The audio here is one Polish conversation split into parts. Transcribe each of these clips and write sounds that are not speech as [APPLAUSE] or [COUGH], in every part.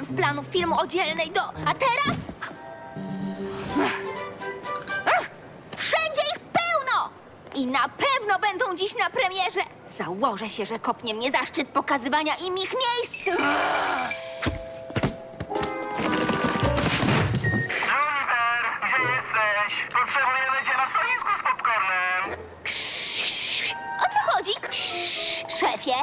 z planów filmu o dzielnej do... A teraz? Ach. Wszędzie ich pełno! I na pewno będą dziś na premierze. Założę się, że kopnie mnie zaszczyt pokazywania im ich miejsc. Oliver, gdzie jesteś? Potrzebujemy cię na stoisku z popcornem. O co chodzi? Szefie,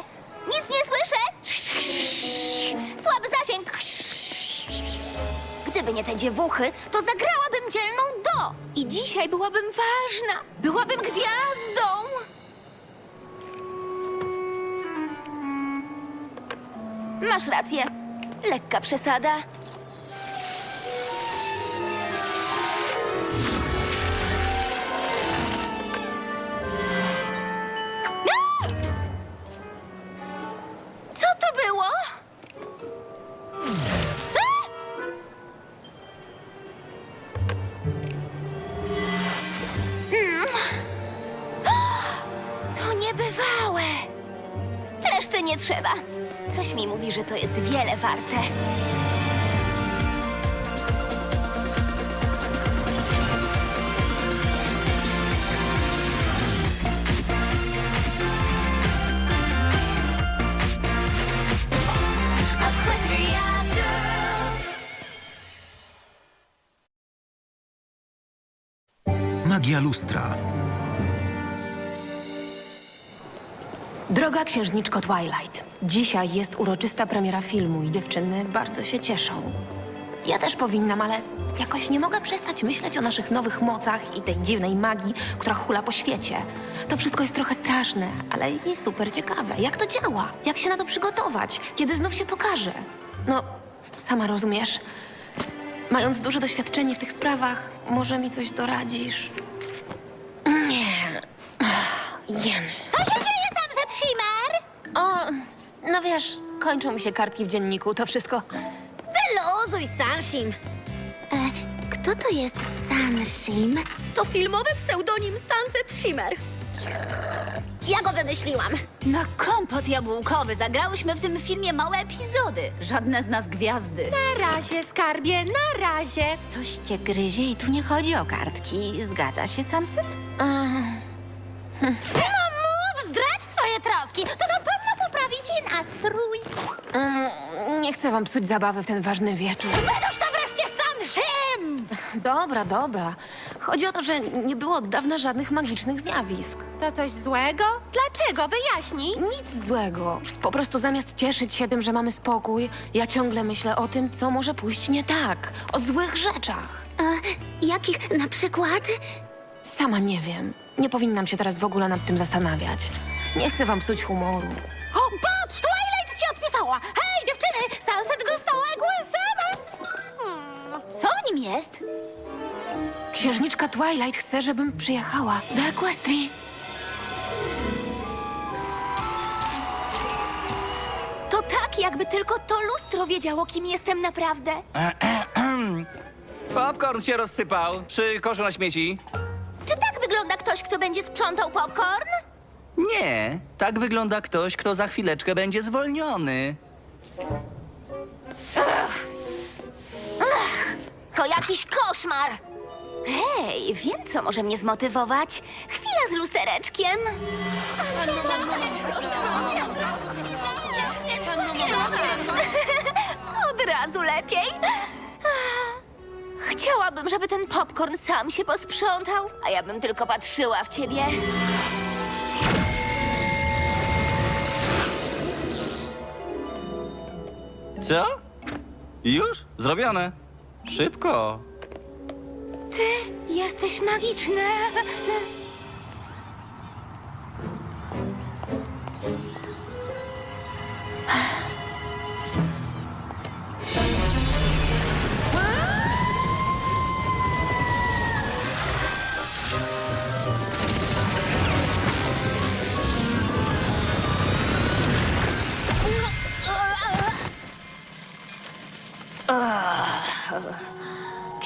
Gdyby nie te dziewuchy, to zagrałabym dzielną do. I dzisiaj byłabym ważna. Byłabym gwiazdą. Masz rację. Lekka przesada. Nie trzeba. Coś mi mówi, że to jest wiele warte. Magia lustra. Droga księżniczko Twilight, dzisiaj jest uroczysta premiera filmu i dziewczyny bardzo się cieszą. Ja też powinnam, ale jakoś nie mogę przestać myśleć o naszych nowych mocach i tej dziwnej magii, która hula po świecie. To wszystko jest trochę straszne, ale i super ciekawe. Jak to działa? Jak się na to przygotować? Kiedy znów się pokaże? No, sama rozumiesz. Mając duże doświadczenie w tych sprawach, może mi coś doradzisz? Nie. Jeny. No wiesz, kończą mi się kartki w dzienniku, to wszystko. Wyluzuj, Sunshim. E, kto to jest Sunshim? To filmowy pseudonim Sunset Shimmer. Ja go wymyśliłam. Na kompot jabłkowy zagrałyśmy w tym filmie małe epizody. Żadne z nas gwiazdy. Na razie, skarbie, na razie. Coś cię gryzie i tu nie chodzi o kartki. Zgadza się, Sunset? No mów, zdradź swoje troski. To ci nastrój. Mm, nie chcę wam psuć zabawy w ten ważny wieczór. Wydłuż to wreszcie, Sunshim! Dobra, dobra. Chodzi o to, że nie było od dawna żadnych magicznych zjawisk. To coś złego? Dlaczego? Wyjaśnij. Nic złego. Po prostu zamiast cieszyć się tym, że mamy spokój, ja ciągle myślę o tym, co może pójść nie tak. O złych rzeczach. jakich na przykład? Sama nie wiem. Nie powinnam się teraz w ogóle nad tym zastanawiać. Nie chcę wam psuć humoru. O, patrz, nim jest? Księżniczka Twilight chce, żebym przyjechała do Equestrii. To tak, jakby tylko to lustro wiedziało, kim jestem naprawdę. [CLEARS THROAT] Popcorn się rozsypał przy koszu na śmieci. Czy tak wygląda ktoś, kto będzie sprzątał popcorn? Nie, tak wygląda ktoś, kto za chwileczkę będzie zwolniony. To jakiś koszmar. Hej, wiem, co może mnie zmotywować. Chwila z lustereczkiem. [LAUGHS] Od razu lepiej. Chciałabym, żeby ten popcorn sam się posprzątał, a ja bym tylko patrzyła w ciebie. Co? Już? Zrobione. Szybko. Ty jesteś magiczny.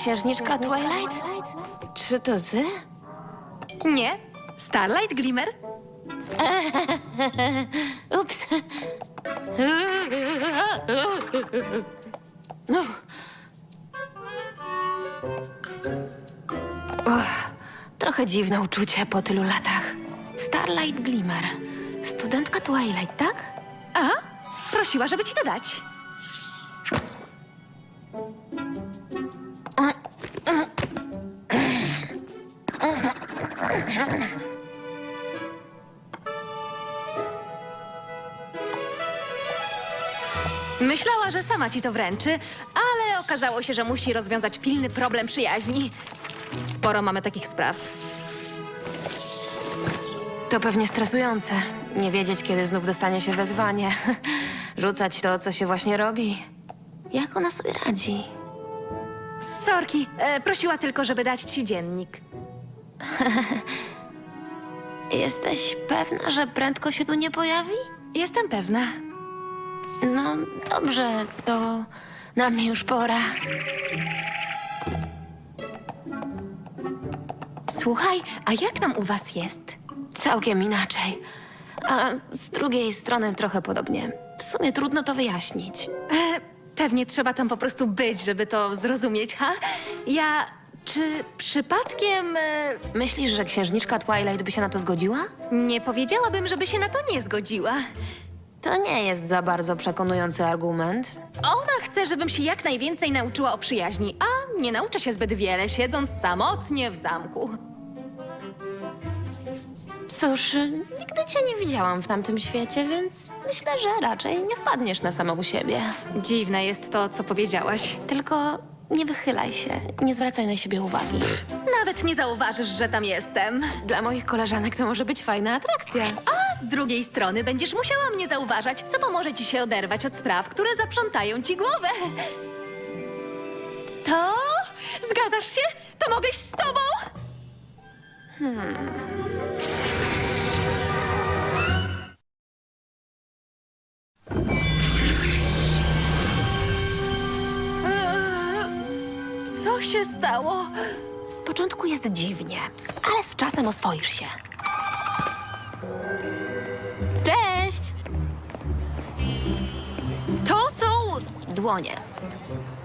Księżniczka Twilight? Czy to ty? Nie. Starlight Glimmer? [LAUGHS] Ups. [LAUGHS] No. Och, trochę dziwne uczucie po tylu latach. Starlight Glimmer. Studentka Twilight, tak? A? Prosiła, żeby ci to dać. Myślała, że sama ci to wręczy, ale okazało się, że musi rozwiązać pilny problem przyjaźni. Sporo mamy takich spraw. To pewnie stresujące. Nie wiedzieć, kiedy znów dostanie się wezwanie. [LAUGHS] Rzucać to, co się właśnie robi. Jak ona sobie radzi? Sorki, e, prosiła tylko, żeby dać ci dziennik. [LAUGHS] Jesteś pewna, że prędko się tu nie pojawi? Jestem pewna. No dobrze, to na mnie już pora. Słuchaj, a jak tam u was jest? Całkiem inaczej. A z drugiej strony trochę podobnie. W sumie trudno to wyjaśnić. E, pewnie trzeba tam po prostu być, żeby to zrozumieć, ha? Ja... Czy przypadkiem... E, Myślisz, że księżniczka Twilight by się na to zgodziła? nie powiedziałabym, żeby się na to nie zgodziła. To nie jest za bardzo przekonujący argument. Ona chce, żebym się jak najwięcej nauczyła o przyjaźni, a nie nauczę się zbyt wiele, siedząc samotnie w zamku. Cóż, nigdy cię nie widziałam w tamtym świecie, więc myślę, że raczej nie wpadniesz na samą siebie. Dziwne jest to, co powiedziałaś. Tylko nie wychylaj się, nie zwracaj na siebie uwagi. Nawet nie zauważysz, że tam jestem. Dla moich koleżanek to może być fajna atrakcja. A z drugiej strony będziesz musiała mnie zauważać, co pomoże ci się oderwać od spraw, które zaprzątają ci głowę. To? Zgadzasz się? To mogę iść z tobą? Eee, Co się stało? Z początku jest dziwnie, ale z czasem oswoisz się. Cześć! To są... Dłonie.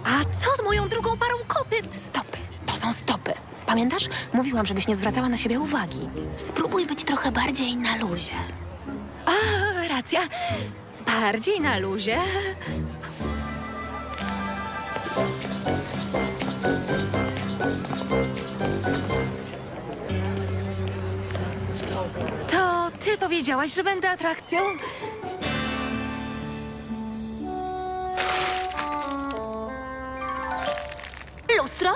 A co z moją drugą parą kopyt? Stopy. To są stopy. Pamiętasz? Mówiłam, żebyś nie zwracała na siebie uwagi. Spróbuj być trochę bardziej na luzie. A, racja. Bardziej na luzie. Powiedziałaś, że będę atrakcją? Lustro?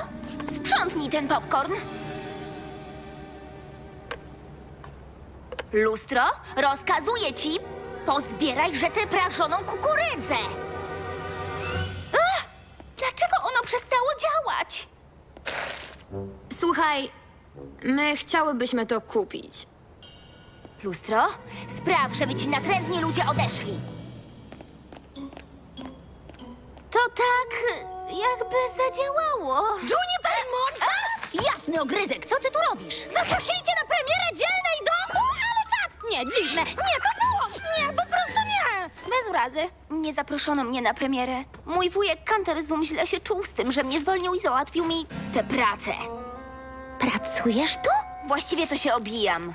Sprzątnij ten popcorn. Lustro, rozkazuję ci, pozbieraj tę prażoną kukurydzę. Ach, dlaczego ono przestało działać? Słuchaj, my chciałybyśmy to kupić. Lustro, spraw, żeby ci natrętni ludzie odeszli. To tak jakby zadziałało. Juniper Monster! Jasny ogryzek, co ty tu robisz? Zaprosiliście na premierę dzielnej domu? Ale czad! Nie, dziwne. Nie, to było! Nie, po prostu nie! Bez urazy. Nie zaproszono mnie na premierę. Mój wujek Kanterzum źle się czuł z tym, że mnie zwolnił i załatwił mi tę pracę. Pracujesz tu? Właściwie to się obijam.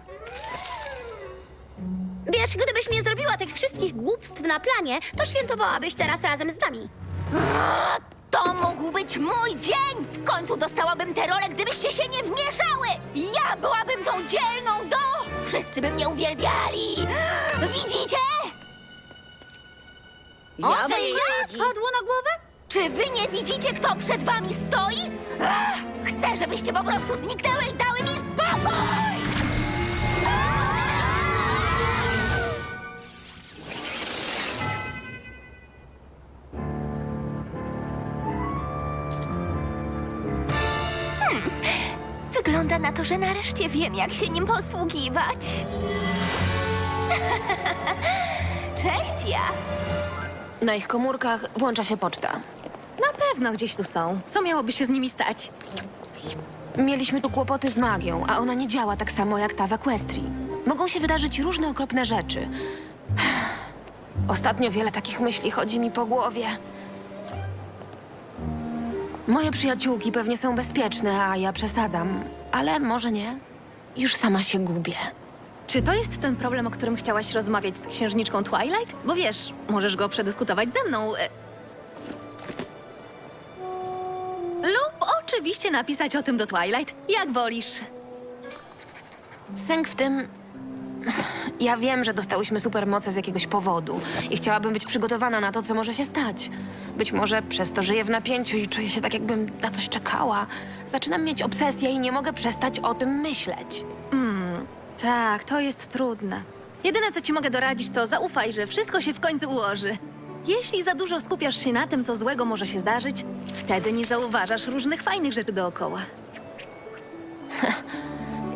Wiesz, gdybyś nie zrobiła tych wszystkich głupstw na planie, to świętowałabyś teraz razem z nami. To mógł być mój dzień! W końcu dostałabym tę rolę, gdybyście się nie wmieszały! Ja byłabym tą dzielną do! Wszyscy by mnie uwielbiali! Widzicie? O, że ja? Spadło na głowę? Czy wy nie widzicie, kto przed wami stoi? Ach, chcę, żebyście po prostu zniknęły i dały Wygląda na to, że nareszcie wiem, jak się nim posługiwać. [LAUGHS] Cześć, ja. Na ich komórkach włącza się poczta. Na pewno gdzieś tu są. Co miałoby się z nimi stać? Mieliśmy tu kłopoty z magią, a ona nie działa tak samo jak ta w Equestrii. Mogą się wydarzyć różne okropne rzeczy. [SIGHS] Ostatnio wiele takich myśli chodzi mi po głowie. Moje przyjaciółki pewnie są bezpieczne, a ja przesadzam. Ale może nie. Już sama się gubię. Czy to jest ten problem, o którym chciałaś rozmawiać z księżniczką Twilight? Bo wiesz, możesz go przedyskutować ze mną. e. Lub oczywiście napisać o tym do Twilight, jak wolisz. Sęk w tym. Ja wiem, że dostałyśmy supermoce z jakiegoś powodu i chciałabym być przygotowana na to, co może się stać. Być może przez to żyję w napięciu i czuję się tak, jakbym na coś czekała. Zaczynam mieć obsesję i nie mogę przestać o tym myśleć. Tak, to jest trudne. Jedyne, co ci mogę doradzić, to zaufaj, że wszystko się w końcu ułoży. Jeśli za dużo skupiasz się na tym, co złego może się zdarzyć, wtedy nie zauważasz różnych fajnych rzeczy dookoła.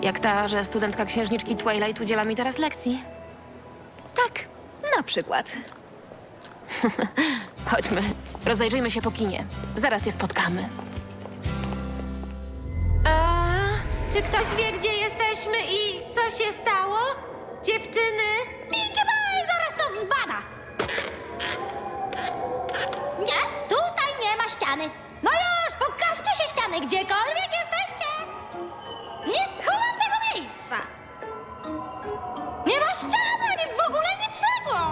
Jak ta, że studentka księżniczki Twilight udziela mi teraz lekcji. Tak, na przykład. [LAUGHS] Chodźmy, rozejrzyjmy się po kinie. Zaraz je spotkamy. A, czy ktoś wie, gdzie jesteśmy i co się stało? Dziewczyny? Pinkie Pie zaraz to zbada! Nie, tutaj nie ma ściany. No już, pokażcie się ściany, gdziekolwiek jesteście. Nie tego miejsca. Nie ma ściany, ani w ogóle niczego.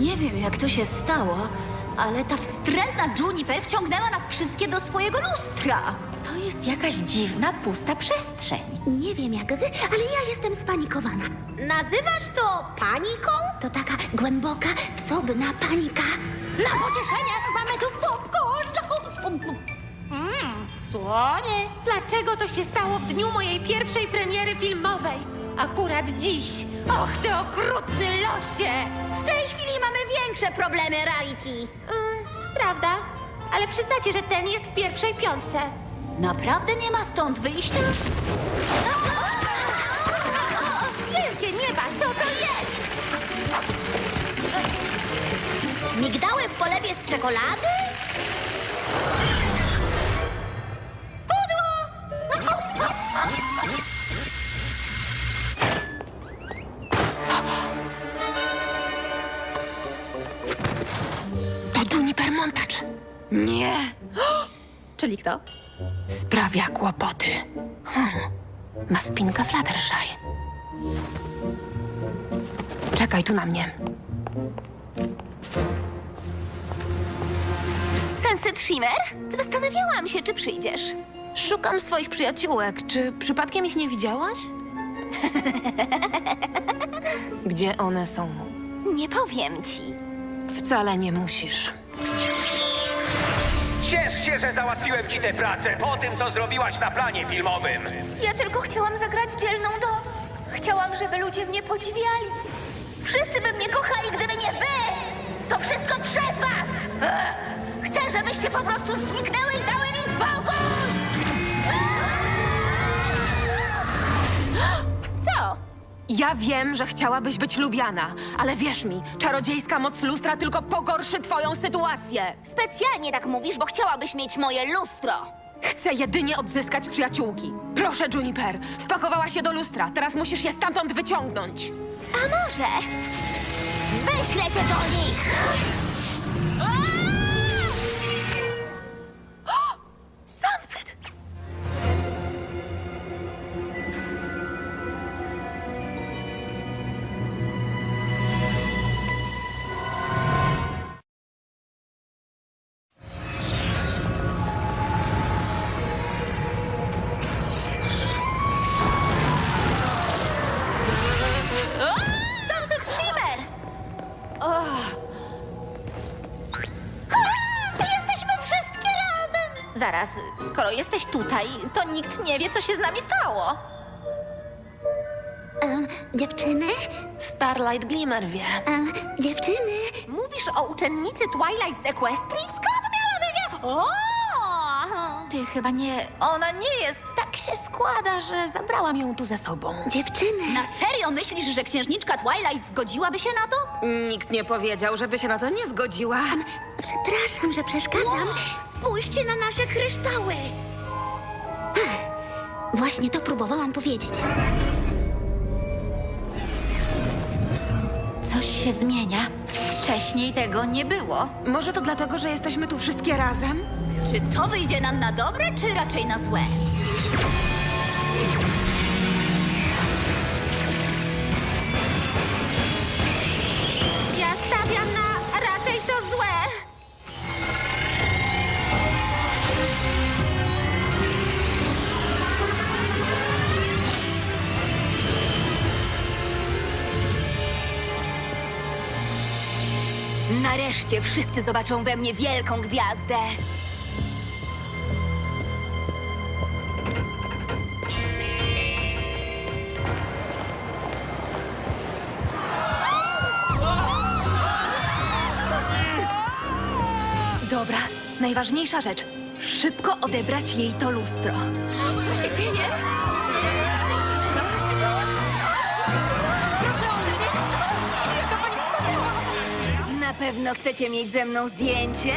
Nie wiem, jak to się stało, ale ta wstrętna Juniper wciągnęła nas wszystkie do swojego lustra. To jest jakaś dziwna, pusta przestrzeń. Nie wiem jak wy, ale ja jestem spanikowana. Nazywasz to paniką? To taka głęboka, wsobna panika. Na pocieszenie mamy tu popcorn. Słonie. Dlaczego to się stało w dniu mojej pierwszej premiery filmowej? Akurat dziś. Och, ty okrutny losie! W tej chwili mamy większe problemy, Rarity. Mm, prawda, ale przyznacie, że ten jest w pierwszej piątce. Naprawdę nie ma stąd wyjścia? Wielkie nieba, co to jest? Migdały w polewie z czekolady? Nie. [GASPS] Czyli kto? Sprawia kłopoty. Hmm. Ma spinkę Fluttershy. Czekaj tu na mnie. Sunset Shimmer? Zastanawiałam się, czy przyjdziesz. Szukam swoich przyjaciółek. Czy przypadkiem ich nie widziałaś? [LAUGHS] Gdzie one są? Nie powiem ci. Wcale nie musisz. Ciesz się, że załatwiłem ci tę pracę po tym, co zrobiłaś na planie filmowym. Ja tylko chciałam zagrać dzielną do. Chciałam, żeby ludzie mnie podziwiali. Wszyscy by mnie kochali, gdyby nie wy! To wszystko przez was! Chcę, żebyście po prostu zniknęły i dały mi spokój! Ja wiem, że chciałabyś być lubiana, ale wierz mi, czarodziejska moc lustra tylko pogorszy twoją sytuację. Specjalnie tak mówisz, bo chciałabyś mieć moje lustro. Chcę jedynie odzyskać przyjaciółki. Proszę, Juniper, wpakowała się do lustra. Teraz musisz je stamtąd wyciągnąć. A może wyślę cię do nich? Sunset! Zaraz, skoro jesteś tutaj, to nikt nie wie, co się z nami stało. Em, dziewczyny? Starlight Glimmer wie. Em, dziewczyny? Mówisz o uczennicy Twilight z Equestrii? Skąd miałaby wie... O! Ty chyba nie. Ona nie jest. Tak się składa, że zabrałam ją tu ze sobą. Dziewczyny? Na serio myślisz, że księżniczka Twilight zgodziłaby się na to? Nikt nie powiedział, żeby się na to nie zgodziła. Przepraszam, że przeszkadzam. Spójrzcie na nasze kryształy. Właśnie to próbowałam powiedzieć. Coś się zmienia. Wcześniej tego nie było. Może to dlatego, że jesteśmy tu wszystkie razem? Czy to wyjdzie nam na dobre, czy raczej na złe? Nareszcie wszyscy zobaczą we mnie wielką gwiazdę. Dobra, najważniejsza rzecz. Szybko odebrać jej to lustro. Co się dzieje? Pewno chcecie mieć ze mną zdjęcie?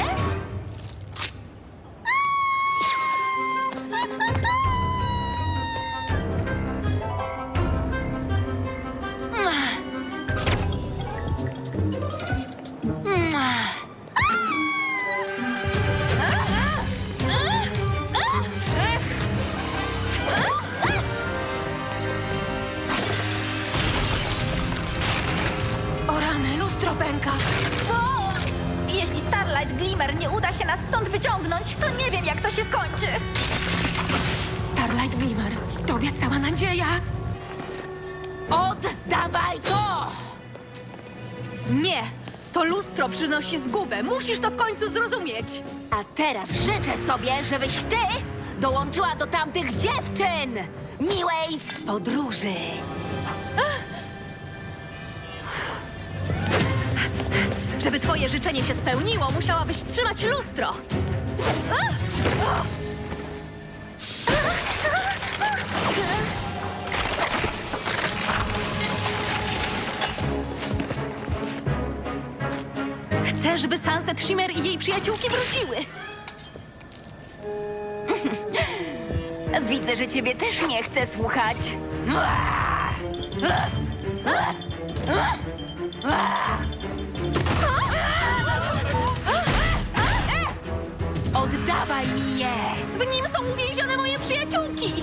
Przynosi zgubę. Musisz to w końcu zrozumieć. A teraz życzę sobie, żebyś ty dołączyła do tamtych dziewczyn! Miłej podróży! Żeby twoje życzenie się spełniło, musiałabyś trzymać lustro. Żeby Sunset Shimmer i jej przyjaciółki wróciły. [LAUGHS] Widzę, że ciebie też nie chcę słuchać. Oddawaj mi je! W nim są uwięzione moje przyjaciółki.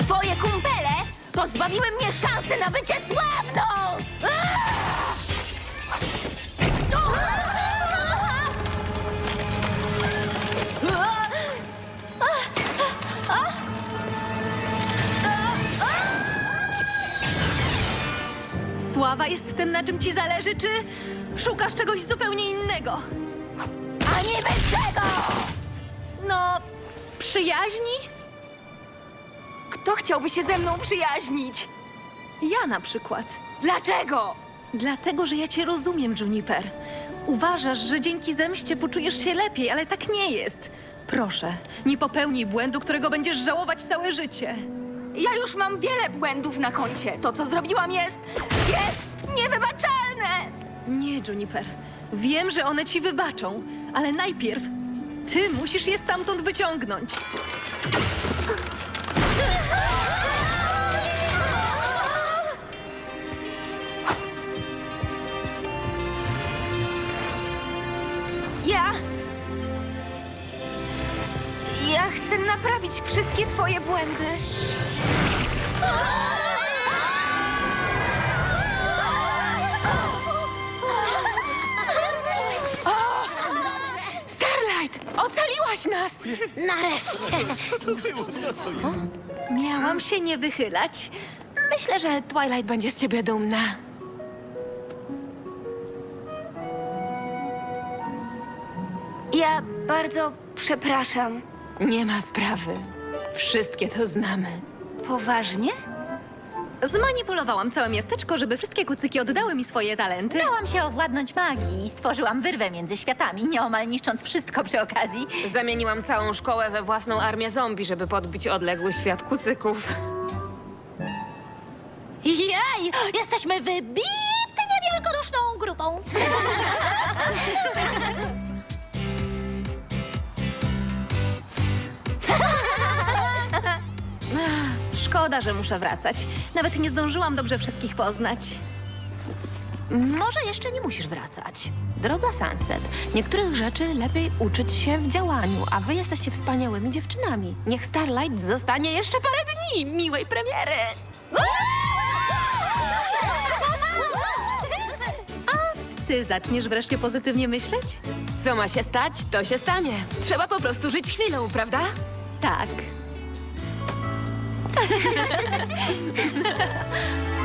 Twoje kumpele pozbawiły mnie szansy na bycie sławną! Sława jest tym, na czym ci zależy, czy szukasz czegoś zupełnie innego? A nie bez czego! No, przyjaźni? Kto chciałby się ze mną przyjaźnić? Ja na przykład. Dlaczego? Dlatego, że ja cię rozumiem, Juniper. Uważasz, że dzięki zemście poczujesz się lepiej, ale tak nie jest. Proszę, nie popełnij błędu, którego będziesz żałować całe życie. Ja już mam wiele błędów na koncie. To, co zrobiłam, jest. Jest niewybaczalne! Nie, Juniper. Wiem, że one ci wybaczą, ale najpierw ty musisz je stamtąd wyciągnąć. Ja. Ja chcę naprawić wszystkie swoje błędy. Nas! Nareszcie. Miałam się nie wychylać. Myślę, że Twilight będzie z ciebie dumna. Ja bardzo przepraszam. Nie ma sprawy. Wszystkie to znamy. Poważnie? Zmanipulowałam całe miasteczko, żeby wszystkie kucyki oddały mi swoje talenty. Dałam się owładnąć magii i stworzyłam wyrwę między światami, nieomal niszcząc wszystko przy okazji. Zamieniłam całą szkołę we własną armię zombie, żeby podbić odległy świat kucyków. Jej! Jesteśmy wybitnie wielkoduszną grupą. [LAUGHS] Szkoda, że muszę wracać. Nawet nie zdążyłam dobrze wszystkich poznać. Może jeszcze nie musisz wracać. Droga Sunset, niektórych rzeczy lepiej uczyć się w działaniu, a wy jesteście wspaniałymi dziewczynami. Niech Starlight zostanie jeszcze parę dni miłej premiery. Ty zaczniesz wreszcie pozytywnie myśleć? Co ma się stać, to się stanie. Trzeba po prostu żyć chwilą, prawda? Tak. ハハハハ!